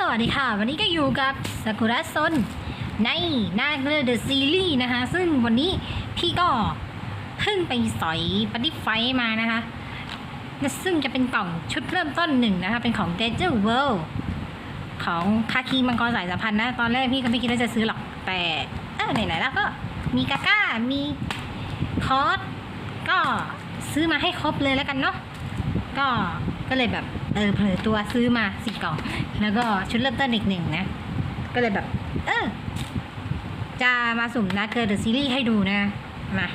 สวัสดีค่ะ วันนี้ก็อยู่กับซากุระซนในนาเกลือเดอะซีรีส์นะคะ ซึ่งวันนี้พี่ก็เพิ่งไปสอยปฏิไฟมานะคะและซึ่งจะเป็นกล่องชุดเริ่มต้นหนึ่งนะคะ เป็นของ d e j e r World ของคาคีมังกรสายสัมพันธ์นะ ตอนแรกพี่ก็ไม่คิดว่าจะซื้อหรอก แต่เออไหนๆแล้วก็มีกาก้า มีคอสก็ซื้อมาให้ครบเลยแล้วกันเนาะก็ก็เลยแบบ เออเผลอตัวซื้อมาสิบกล่อง แล้วก็ชุดเริ่มต้นอีกหนึ่งนะ ก็เลยแบบ เออ จะมาสุ่มนะเกิร์เดอะซีรีส์ให้ดูนะ มา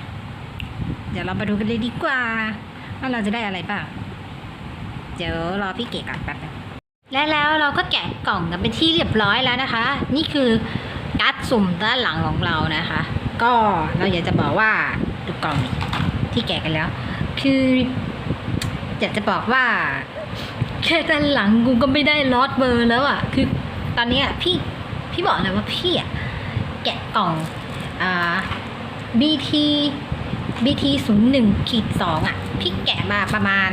เดี๋ยวเรามาดูกันเลยดีกว่า ว่าเราจะได้อะไรบ้าง เดี๋ยวรอพี่เก๋ก่อนแป๊บนึงและแล้วเราก็แกะกล่องกันเป็นที่เรียบร้อยแล้วนะคะ นี่คือการ์ดสุ่มด้านหลังของเรานะคะ ก็เราอยากจะบอกว่าดูกล่องที่แกะกันแล้ว คืออยากจะบอกว่า แค่ด้านหลังกูก็ไม่ได้ลอตเบอร์แล้วอะ่ะ คือตอนนี้ยพี่พี่บอกเลยว่าพี่อะแกะกล่องอ่า BT BT ศูนย์หนึ่งขีดสองอะ พี่แกะมาประมาณ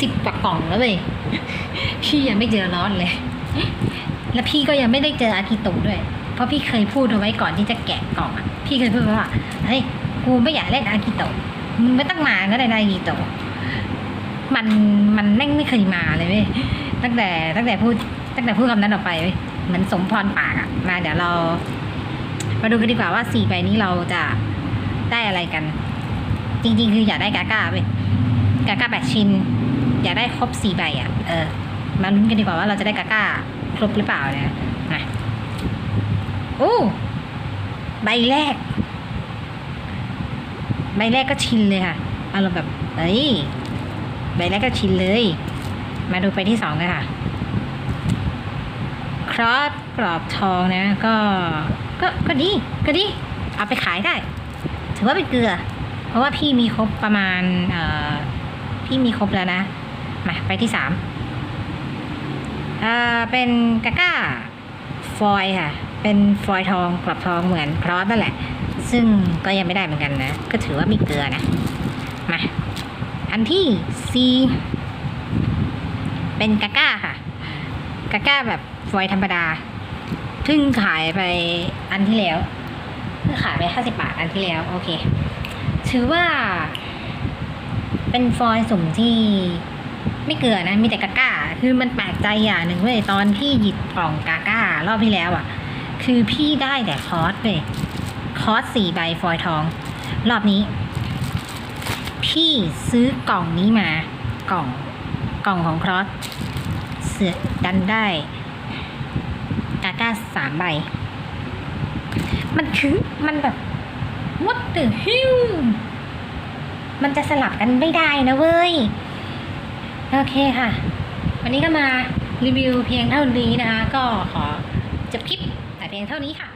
สิบกว่ากล่องแล้วเลยพี่ยังไม่เจอลอตเลย แล้วพี่ก็ยังไม่ได้เจออากิโตะด้วย เพราะพี่เคยพูดเอาไว้ก่อนที่จะแกะกล่องอะ พี่เคยพูดว่าเฮ้ยกูไม่อยากเล่นอากิโตะมึงไม่ต้องมาก็ได้นะอากิโตะ มันมันแม่งไม่เคยมาเลยเว้ยตั้งแต่ตั้งแต่พูดตั้งแต่พูดคำนั้นออกไปเว้ยเหมือนสมพรปากอะมาเดี๋ยวเรา มาดูกันดีกว่าว่าสี่ใบนี้เราจะได้อะไรกัน จริง ๆ คืออยากได้กาก้าเว้ยกาก้าแปดชิ้น อยากได้ครบสี่ใบอะเออมาลุ้นกันดีกว่าว่าเราจะได้กาก้าครบหรือเปล่านะมาโอ้ใบแรก ใบแรกก็ชินเลยค่ะอารมณ์แบบเอ้ย ใบแรกก็ชินเลย มาดูไปที่สองกันค่ะครอสกรอบทองนะก็ก็ก็ดีก็ดี เอาไปขายได้ ถือว่าเป็นเกลือ เพราะว่าพี่มีครบประมาณเอ่อพี่มีครบแล้วนะ มาไปที่สามเอ่อเป็นกาก้าฟอยค่ะ เป็นฟอยทองกรอบทองเหมือนครอสนั่นแหละ ซึ่งก็ยังไม่ได้เหมือนกันนะ ก็ถือว่ามีเกลือนะ มา อันที่ C เป็นกาก้าค่ะ กาก้าแบบฟอยธรรมดาเพิ่งขายไปอันที่แล้วเพิ่งขายไปห้าสิบบาทอันที่แล้ว โอเค ถือว่า เป็นฟอยสุ่มที่ไม่เกลือนะ มีแต่กาก้า คือมันแปลกใจอย่างหนึ่งเว้ยตอนที่หยิบกล่องกาก้ารอบที่แล้วอะ่ะ คือพี่ได้แต่คอสเว้ยคอสสี่ใบฟอยทอง รอบนี้ พี่ซื้อกล่องนี้มากล่องกล่องของครอสเสือดันได้กาก้าสามใบ มันคือมันแบบ what the hell มันจะสลับกันไม่ได้นะเว้ย โอเคค่ะ วันนี้ก็มารีวิวเพียงเท่านี้นะคะ ก็ขอจบคลิปแต่เพียงเท่านี้ค่ะ